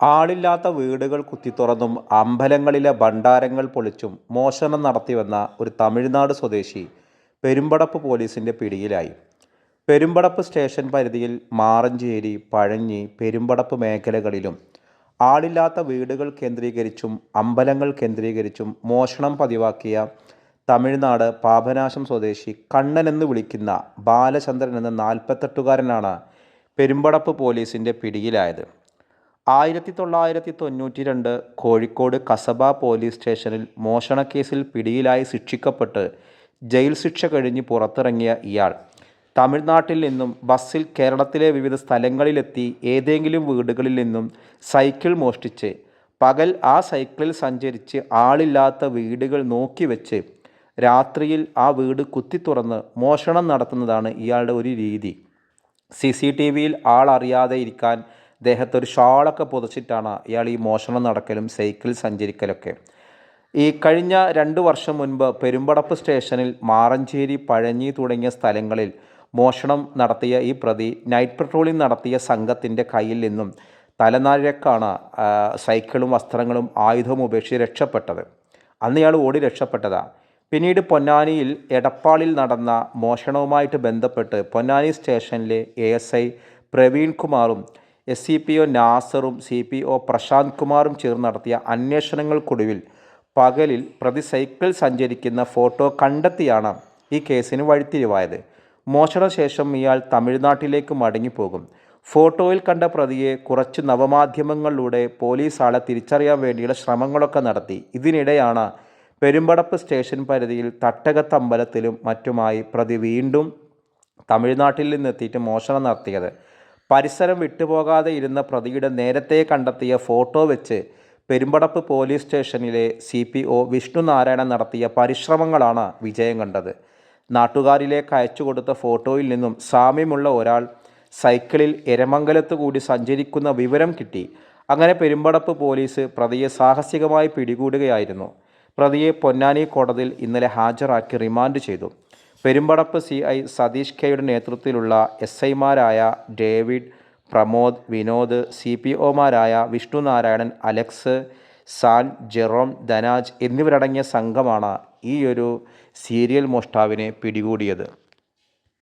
ആളില്ലാത്ത വീടുകൾ കുത്തിത്തുറന്നും അമ്പലങ്ങളിലെ ഭണ്ഡാരങ്ങൾ പൊളിച്ചും മോഷണം നടത്തിവന്ന ഒരു തമിഴ്നാട് സ്വദേശി പെരുമ്പടപ്പ് പോലീസിന്റെ പിടിയിലായി. പെരുമ്പടപ്പ് സ്റ്റേഷൻ പരിധിയിൽ മാറഞ്ചേരി പഴഞ്ഞി പെരുമ്പടപ്പ് മേഖലകളിലും ആളില്ലാത്ത വീടുകൾ കേന്ദ്രീകരിച്ചും അമ്പലങ്ങൾ കേന്ദ്രീകരിച്ചും മോഷണം പതിവാക്കിയ തമിഴ്നാട് പാപനാശം സ്വദേശി കണ്ണൻ എന്ന് വിളിക്കുന്ന ബാലചന്ദ്രൻ എന്ന നാൽപ്പത്തെട്ടുകാരനാണ് പെരുമ്പടപ്പ് പോലീസിന്റെ പിടിയിലായത്. ആയിരത്തി തൊള്ളായിരത്തി തൊണ്ണൂറ്റി രണ്ട് കോഴിക്കോട് കസബ പോലീസ് സ്റ്റേഷനിൽ മോഷണക്കേസിൽ പിടിയിലായി ശിക്ഷിക്കപ്പെട്ട് ജയിൽ ശിക്ഷ കഴിഞ്ഞ് പുറത്തിറങ്ങിയ ഇയാൾ. തമിഴ്നാട്ടിൽ നിന്നും ബസ്സിൽ കേരളത്തിലെ വിവിധ സ്ഥലങ്ങളിലെത്തി ഏതെങ്കിലും വീടുകളിൽ നിന്നും സൈക്കിൾ മോഷ്ടിച്ച് പകൽ ആ സൈക്കിളിൽ സഞ്ചരിച്ച് ആളില്ലാത്ത വീടുകൾ നോക്കി വെച്ച് രാത്രിയിൽ ആ വീട് കുത്തി തുറന്ന് മോഷണം നടത്തുന്നതാണ് ഇയാളുടെ ഒരു രീതി. സി സി ടി വിയിൽ ആളറിയാതെ ഇരിക്കാൻ ദേഹത്ത് ഒരു ഷാളൊക്കെ പുതച്ചിട്ടാണ് ഇയാൾ ഈ മോഷണം നടക്കലും സൈക്കിൾ സഞ്ചരിക്കലൊക്കെ. ഈ കഴിഞ്ഞ രണ്ട് വർഷം മുൻപ് പെരുമ്പടപ്പ് സ്റ്റേഷനിൽ മാറഞ്ചേരി പഴഞ്ഞി തുടങ്ങിയ സ്ഥലങ്ങളിൽ മോഷണം നടത്തിയ ഈ പ്രതി നൈറ്റ് പെട്രോളിംഗ് നടത്തിയ സംഘത്തിന്റെ കയ്യിൽ നിന്നും തലനാഴക്കാണ് സൈക്കിളും വസ്ത്രങ്ങളും ആയുധവും ഉപേക്ഷിച്ച് രക്ഷപ്പെട്ടത്. അന്ന് ഇയാൾ ഓടി രക്ഷപ്പെട്ടതാണ് പിന്നീട് പൊന്നാനിയിൽ എടപ്പാളിൽ നടന്ന മോഷണവുമായിട്ട് ബന്ധപ്പെട്ട് പൊന്നാനി സ്റ്റേഷനിലെ എ എസ് ഐ പ്രവീൺ കുമാറും എസ് സി പി ഒ നാസറും സി പി ഒ പ്രശാന്ത് കുമാറും ചേർന്ന് നടത്തിയ അന്വേഷണങ്ങൾക്കൊടുവിൽ പകലിൽ പ്രതി സൈക്കിൾ സഞ്ചരിക്കുന്ന ഫോട്ടോ കണ്ടെത്തിയാണ് ഈ കേസിന് വഴിത്തിരിവായത്. മോഷണശേഷം ഇയാൾ തമിഴ്നാട്ടിലേക്ക് മടങ്ങിപ്പോകും. ഫോട്ടോയിൽ കണ്ട പ്രതിയെ കുറച്ച് നവമാധ്യമങ്ങളിലൂടെ പോലീസ് ആളെ തിരിച്ചറിയാൻ വേണ്ടിയുള്ള ശ്രമങ്ങളൊക്കെ നടത്തി. ഇതിനിടെയാണ് പെരുമ്പടപ്പ് സ്റ്റേഷൻ പരിധിയിൽ തട്ടകത്തമ്പലത്തിലും മറ്റുമായി പ്രതി വീണ്ടും തമിഴ്നാട്ടിൽ നിന്നെത്തിയിട്ട് മോഷണം നടത്തിയത്. പരിസരം വിട്ടുപോകാതെ ഇരുന്ന പ്രതിയുടെ നേരത്തെ കണ്ടെത്തിയ ഫോട്ടോ വെച്ച് പെരുമ്പടപ്പ് പോലീസ് സ്റ്റേഷനിലെ സി പി ഒ വിഷ്ണുനാരായണൻ നടത്തിയ പരിശ്രമങ്ങളാണ് വിജയം കണ്ടത്. നാട്ടുകാരിലേക്ക് അയച്ചു കൊടുത്ത ഫോട്ടോയിൽ നിന്നും സാമ്യമുള്ള ഒരാൾ സൈക്കിളിൽ എരമംഗലത്ത് കൂടി സഞ്ചരിക്കുന്ന വിവരം കിട്ടി. അങ്ങനെ പെരുമ്പടപ്പ് പോലീസ് പ്രതിയെ സാഹസികമായി പിടികൂടുകയായിരുന്നു. പ്രതിയെ പൊന്നാനി കോടതിയിൽ ഇന്നലെ ഹാജരാക്കി റിമാൻഡ് ചെയ്തു. പെരുമ്പടപ്പ് സി ഐ സതീഷ് കെയുടെ നേതൃത്വത്തിലുള്ള എസ് ഐമാരായ David Pramod Vinod C P ഒമാരായ Vishnu Narayanan Alex San Jerome Dhanaj എന്നിവരടങ്ങിയ സംഘമാണ് ഈയൊരു സീരിയൽ മോഷ്ടാവിനെ പിടികൂടിയത്.